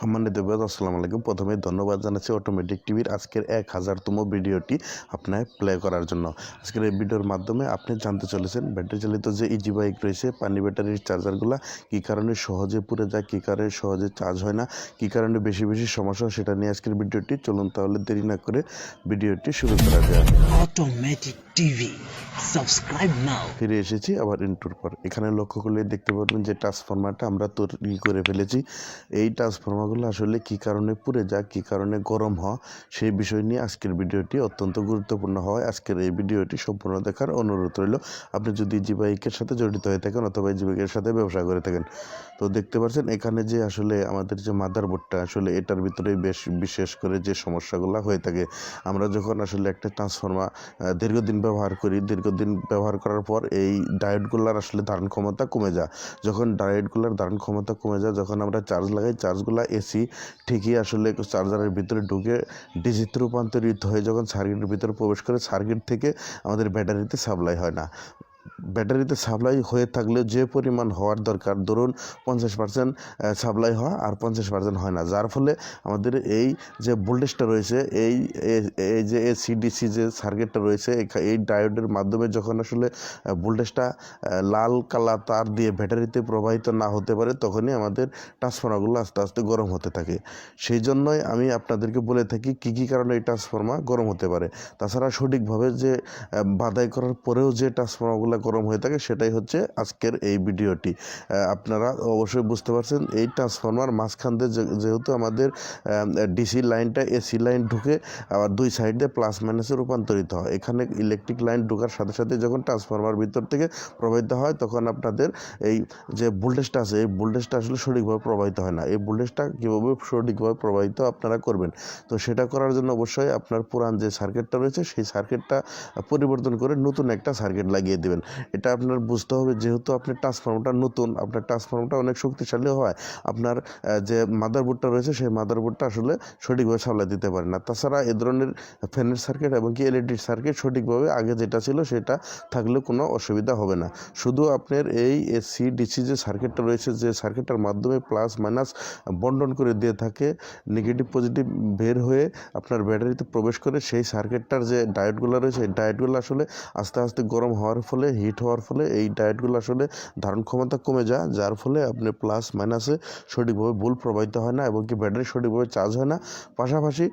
সম্মানিত বিভাগ আসসালামু আলাইকুম। প্রথমে ধন্যবাদ জানাচ্ছি অটোমেটিক টিভির আজকের এক হাজারতম ভিডিওটি আপনার প্লে করার জন্য। আজকের এই ভিডিওর মাধ্যমে আপনি জানতে চলেছেন ব্যাটারি চালিত যে ইজি বাইক রয়েছে পানি ব্যাটারির চার্জারগুলো কী কারণে সহজে পুড়ে যায় কী কারণে সহজে চার্জ হয় না কী কারণে বেশি বেশি সমস্যা সেটা নিয়ে আজকের ভিডিওটি। চলুন তাহলে দেরি না করে ভিডিওটি শুরু করা যায় অটোমেটিক টিভি সাবস্ক্রাইব now. ফিরে এসেছি আবার ইন্টুর পর। এখানে লক্ষ্য করলে দেখতে পারবেন যে ট্রান্সফরমারটা আমরা তৈরি করে ফেলেছি। এই ট্রান্সফরমারগুলো আসলে কী কারণে পুড়ে যায়, কী কারণে গরম হয়, সেই বিষয় নিয়ে আজকের ভিডিওটি অত্যন্ত গুরুত্বপূর্ণ হয়। আজকের এই ভিডিওটি সম্পূর্ণ দেখার অনুরোধ রইল। আপনি যদি জীবাইকের সাথে জড়িত হয়ে থাকেন অথবা জি বাইকের সাথে ব্যবসা করে থাকেন, তো দেখতে পাচ্ছেন এখানে যে আসলে আমাদের যে মাদারবোর্ডটা, আসলে এটার ভিতরে বেশ বিশেষ করে যে সমস্যাগুলো হয়ে থাকে। আমরা যখন আসলে একটা ট্রান্সফর্মার দীর্ঘদিন ব্যবহার করি, দীর্ঘদিন ব্যবহার করার পর এই ডায়েটগুলোর আসলে ধারণ ক্ষমতা কমে যায়। যখন ডায়েটগুলোর ধারণ ক্ষমতা কমে যায়, যখন আমরা চার্জ লাগাই, চার্জগুলো এসি ঠিকই আসলে চার্জারের ভিতরে ঢুকে ডিজিতে রূপান্তরিত হয়ে যখন সার্কিটের ভিতরে প্রবেশ করে সার্কিট থেকে আমাদের ব্যাটারিতে সাপ্লাই হয় না। ব্যাটারিতে সাপ্লাই হয়ে থাকলেও যে পরিমাণ হওয়ার দরকার, ধরুন পঞ্চাশ পার্সেন্ট সাপ্লাই হয় আর পঞ্চাশ পার্সেন্ট হয় না। যার ফলে আমাদের এই যে ভোল্টেজটা রয়েছে, এই এই যে এ সিডিসি যে সার্কিটটা রয়েছে এই ডায়োডের মাধ্যমে যখন আসলে ভোল্টেজটা লাল কালা তার দিয়ে ব্যাটারিতে প্রবাহিত না হতে পারে, তখনই আমাদের ট্রান্সফর্মারগুলো আস্তে আস্তে গরম হতে থাকে। সেই জন্যই আমি আপনাদেরকে বলে থাকি, কী কী কারণে এই ট্রান্সফর্মার গরম হতে পারে? তাছাড়া সঠিকভাবে যে বাধাই করার পরেও যে ট্রান্সফর্মারগুলো গরম হয়ে থাকে, সেটাই হচ্ছে আজকের এই ভিডিওটি। আপনারা অবশ্যই বুঝতে পারছেন, এই ট্রান্সফর্মার মাঝখান দিয়ে যেহেতু আমাদের ডিসি লাইনটা এসি লাইন ঢুকে আবার দুই সাইড দিয়ে প্লাস মাইনাসে রূপান্তরিত হয়। এখানে ইলেকট্রিক লাইন ঢোকার সাথে সাথে যখন ট্রান্সফর্মার ভিতর থেকে প্রবাহিত হয়, তখন আপনাদের এই যে ভোল্টেজটা আছে, এই ভোল্টেজটা আসলে সঠিকভাবে প্রবাহিত হয় না। এই ভোল্টেজটা কীভাবে সঠিকভাবে প্রবাহিত আপনারা করবেন? তো সেটা করার জন্য অবশ্যই আপনার পুরান যে সার্কিটটা রয়েছে, সেই সার্কিটটা পরিবর্তন করে নতুন একটা সার্কিট লাগিয়ে দেবেন। এটা আপনার বুঝতে হবে যেহেতু আপনার ট্রান্সফর্মারটা নতুন, আপনার ট্রান্সফর্মারটা অনেক শক্তিশালী হয়। আপনার যে মাদারবোর্ডটা রয়েছে সেই মাদারবোর্ডটা আসলে সঠিকভাবে সাপ্লাই দিতে পারে না। তাছাড়া এ ধরনের ফ্যানের সার্কিট এবং কি এলইডি সার্কিট সঠিকভাবে আগে যেটা ছিল সেটা থাকলে কোনো অসুবিধা হবে না। শুধু আপনার এই এসি ডিসি যে সার্কিটটা রয়েছে, যে সার্কিটটার মাধ্যমে প্লাস মাইনাস বন্টন করে দিয়ে থাকে নেগেটিভ পজিটিভ বের হয়ে আপনার ব্যাটারিতে প্রবেশ করে, সেই সার্কিটটার যে ডায়েটগুলো রয়েছে ডায়েটগুলো আসলে আস্তে আস্তে গরম হওয়ার ফলে হিট হওয়ার ফলে এই ডায়েটগুলো আসলে ধারণ ক্ষমতা কমে যায়, যার ফলে আপনি প্লাস মাইনাসে সঠিকভাবে বুল প্রবাহিত হয় না এবং কি ব্যাটারি সঠিকভাবে চার্জ হয় না। পাশাপাশি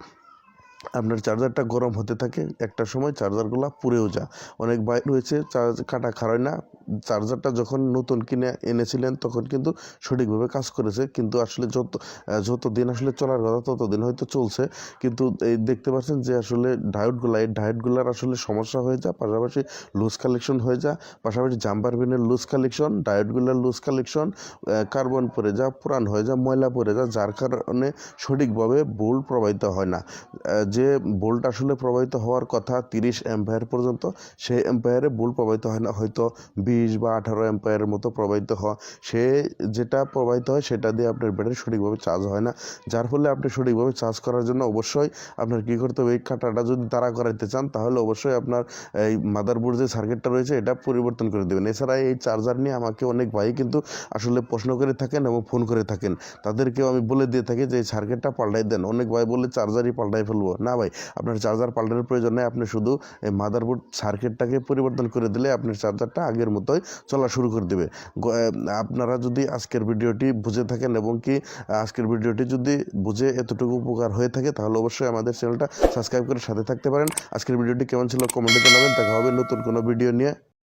আপনার চার্জারটা গরম হতে থাকে, একটা সময় চার্জারগুলো পুড়েও যায়। অনেক বাইক রয়েছে চার্জ কাটা খারায় না চার্জারটা যখন নতুন কিনে এনেছিলেন, তখন কিন্তু সঠিকভাবে কাজ করেছে। কিন্তু আসলে যত যত দিন আসলে চলার কথা তত দিন হয়তো চলছে। কিন্তু এই দেখতে পাচ্ছেন যে আসলে ডায়োডগুলো, এই ডায়োডগুলোর আসলে সমস্যা হয়ে যায়, পাশাপাশি লুজ কালেকশন হয়ে যায়, পাশাপাশি জাম্পার বিনের লুজ কালেকশন, ডায়োডগুলোর লুজ কালেকশন কার্বন পরে যা পুরান হয়ে যা ময়লা পরে যা যার কারণে সঠিকভাবে বোল্ট প্রবাহিত হয় না। যে বোল্ট আসলে প্রবাহিত হওয়ার কথা তিরিশ অ্যাম্পায়ার পর্যন্ত, সেই অ্যাম্পায়ারে বোল্ট প্রবাহিত হয় না। হয়তো বিশ বা আঠারো অ্যাম্পায়ারের মতো প্রবাহিত হওয়া, সে যেটা প্রবাহিত হয় সেটা দিয়ে আপনার ব্যাটারি সঠিকভাবে চার্জ হয় না। যার ফলে আপনি সঠিকভাবে চার্জ করার জন্য অবশ্যই আপনার কী করতে হবে, এই কাঁটাটা যদি তারা করাইতে চান, তাহলে অবশ্যই আপনার এই মাদারবোর্ড যে সার্কিটটা রয়েছে, এটা পরিবর্তন করে দেবেন। এছাড়া এই চার্জার নিয়ে আমাকে অনেক ভাই কিন্তু আসলে প্রশ্ন করে থাকেন এবং ফোন করে থাকেন। তাদেরকেও আমি বলে দিয়ে থাকি যে, এই সার্কিটটা পাল্টাই দেন। অনেক ভাই বলে চার্জারই পাল্টাই ফেলব। না ভাই, আপনার চার্জার পাল্টানোর প্রয়োজন নেই। আপনি শুধু এই মাদারবোর্ড সার্কিটটাকে পরিবর্তন করে দিলে আপনার চার্জারটা আগের মতোই চলা শুরু করে দেবে। আপনারা যদি আজকের ভিডিওটি বুঝে থাকেন এবং কি আজকের ভিডিওটি যদি বুঝে এতটুকু উপকার হয়ে থাকে, তাহলে অবশ্যই আমাদের চ্যানেলটা সাবস্ক্রাইব করে সাথে থাকতে পারেন। আজকের ভিডিওটি কেমন ছিল কমেন্টে জানাবেন। দেখা হবে নতুন কোনো ভিডিও নিয়ে।